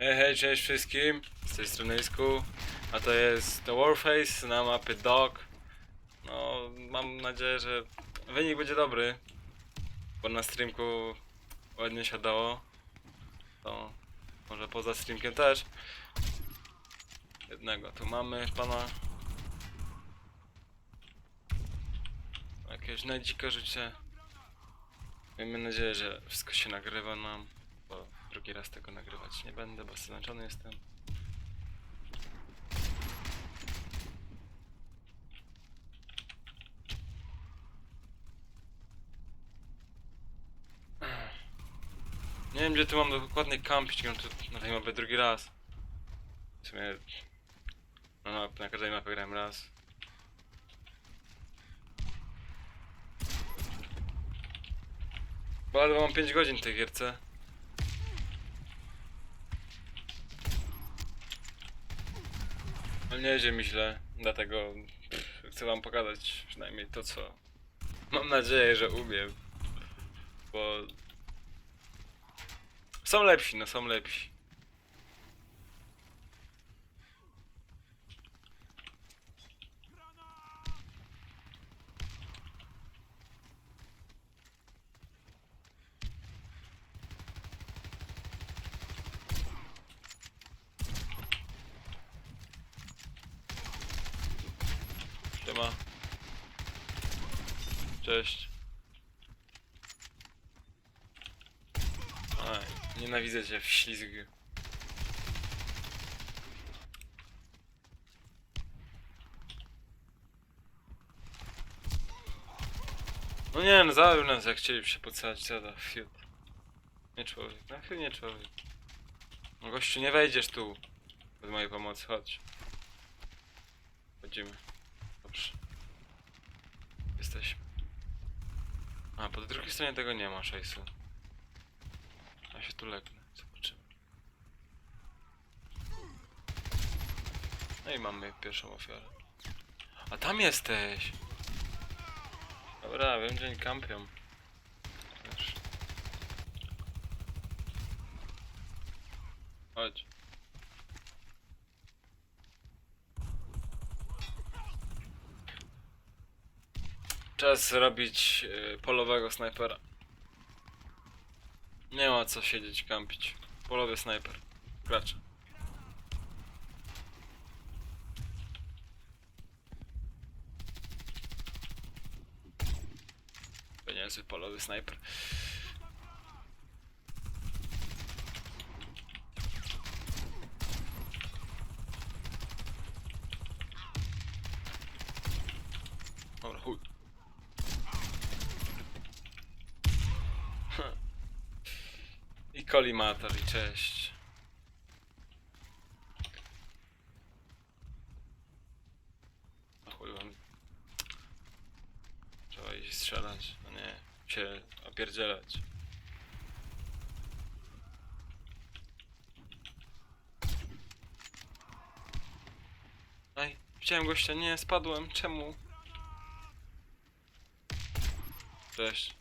Hej, hej, cześć wszystkim, z tej strony Isku, a to jest The Warface na mapie Dog. No, mam nadzieję, że wynik będzie dobry, bo na streamku ładnie siadało. To może poza streamkiem też. Jednego tu mamy pana. Jakieś najdzika życie. Miejmy nadzieję, że wszystko się nagrywa nam, drugi raz tego nagrywać nie będę, bo zmęczony jestem. Nie wiem gdzie tu mam dokładnie kampić, gram tu na tej mapie drugi raz. W sumie no, na, na każdej mapie grałem raz. Bo ale mam 5 godzin w tej gierce. Ale nie idzie mi źle, dlatego chcę wam pokazać przynajmniej to co mam nadzieję, że umiem. Bo są lepsi, no są lepsi. Siema. Cześć. Aj, nienawidzę cię w ślizgu. No nie no, zabił nas jak chcieli się podsadzić, co za fiut. Nie człowiek, no chyba nie człowiek. No gościu, nie wejdziesz tu. Bez mojej pomocy, chodź. Chodzimy. Jesteśmy. A, po drugiej stronie tego nie ma, szajsu. Ja się tu legnę, zobaczymy. No i mamy pierwszą ofiarę. A tam jesteś! Dobra, wiem, że nie kampią. Wiesz. Chodź. Czas robić y, polowego snajpera. Nie ma co siedzieć, kampić. Polowy snajper. Gracz. To polowy snajper. Dobra, chuj. I kolimator i cześć. Wam. Trzeba iść strzelać, a nie się opierdzielać. Aj, widziałem gościa, nie, spadłem, czemu? Cześć.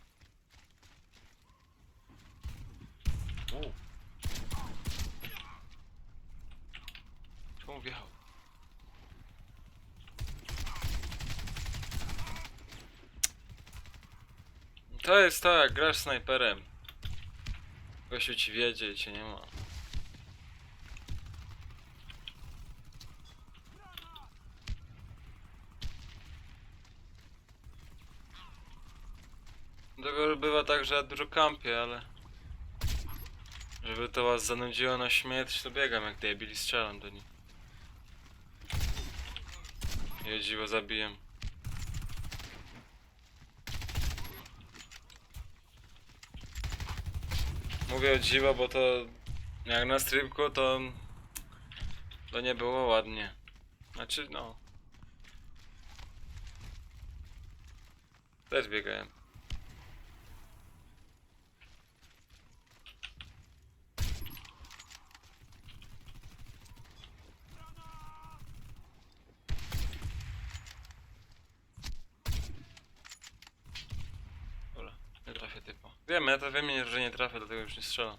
Czemu wjechał? To jest tak, grasz snajperem. Gościu ci wiedzie i cię nie ma. Dlatego bywa tak, że ja dużo kampię, ale... Żeby to was zanudziło na śmierć, to biegam jak debil i strzelam do nich. Jedziło, zabiję. Mówię o dziwo, bo to... Jak na strybku, to... To nie było ładnie. Znaczy, no... Też biegałem. Wiem, ja to wiem, że nie trafię, dlatego już nie strzelam.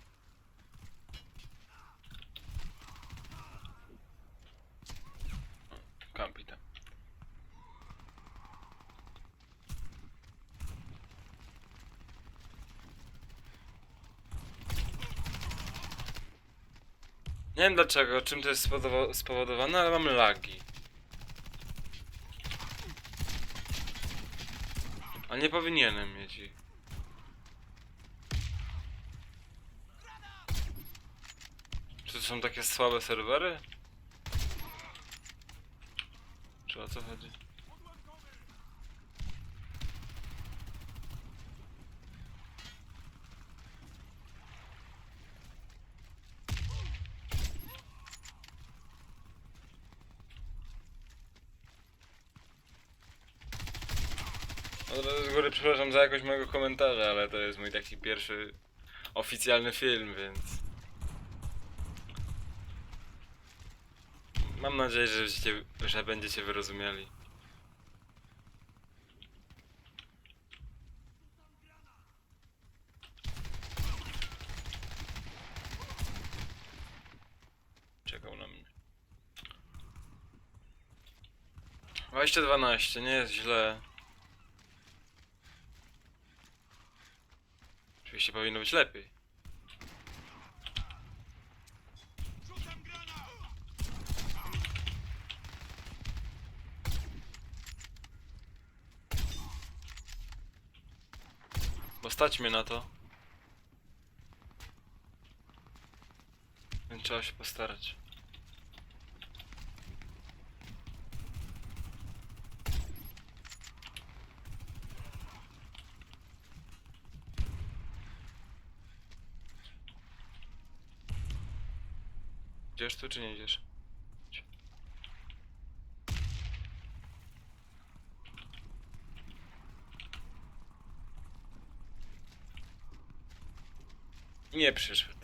Kampi. Nie wiem dlaczego, czym to jest spowodowane, ale mam lagi. A nie powinienem mieć ich. Są takie słabe serwery? Czy o co chodzi? Od razu z góry przepraszam za jakość mojego komentarza, ale to jest mój taki pierwszy oficjalny film, więc... Mam nadzieję, że będziecie, że będziecie wyrozumiali. Czekał na mnie. 2012, nie jest źle. Oczywiście powinno być lepiej. Bo stać mnie na to. Więc trzeba się postarać. Idziesz tu czy nie idziesz? Nie przyszedł.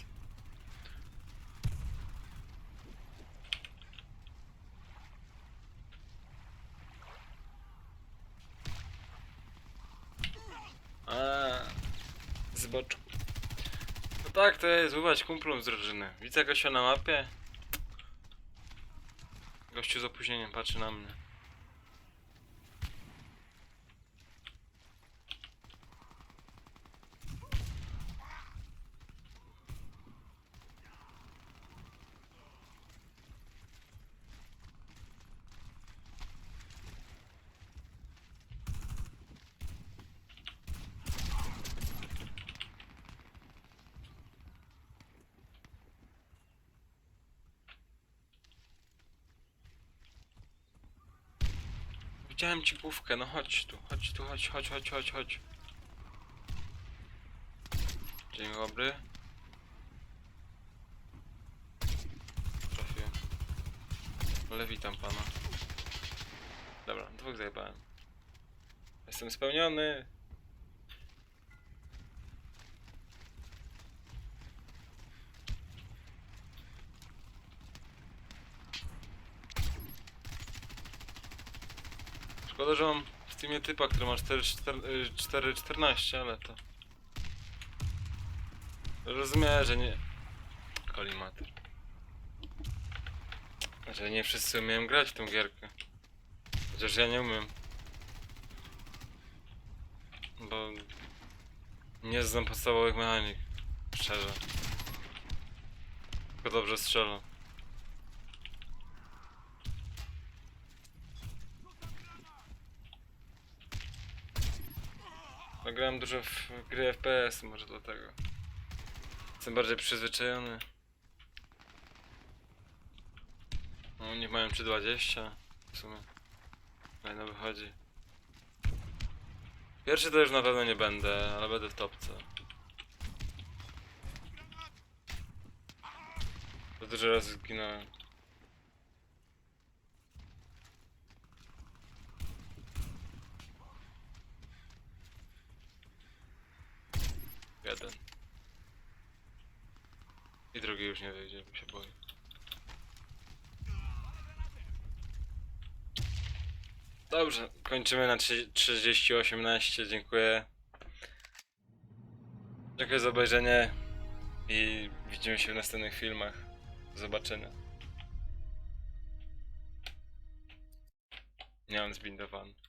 A, z boczku. No tak, to jest bywać kumplom z drużyny. Widzę gościa na mapie. Gościu z opóźnieniem patrzy na mnie. Widziałem ci główkę, no chodź tu, chodź tu, chodź, chodź, chodź, chodź, chodź. Dzień dobry. Trafiłem. Ale witam pana. Dobra, dwóch zajebałem. Jestem spełniony. Szkoda, że mam w teamie typa, który ma 4-14, ale to... Rozumiem, że nie... Kolimater. Że nie wszyscy umieją grać w tą gierkę. Chociaż ja nie umiem. Bo... Nie znam podstawowych mechanik. Szczerze. Tylko dobrze strzelam. Nagrałem No, dużo w gry FPS, może dlatego. Jestem bardziej przyzwyczajony. No, nie mają 320 w sumie. Fajno wychodzi. Pierwszy to już na pewno nie będę, ale będę w topce. Za dużo razy zginąłem. Jeden. I drugi już nie wyjdzie, bo się boję. Dobrze, kończymy na 30-18, dziękuję. Dziękuję za obejrzenie i widzimy się w następnych filmach. Do zobaczenia. Nie mam zbindowany.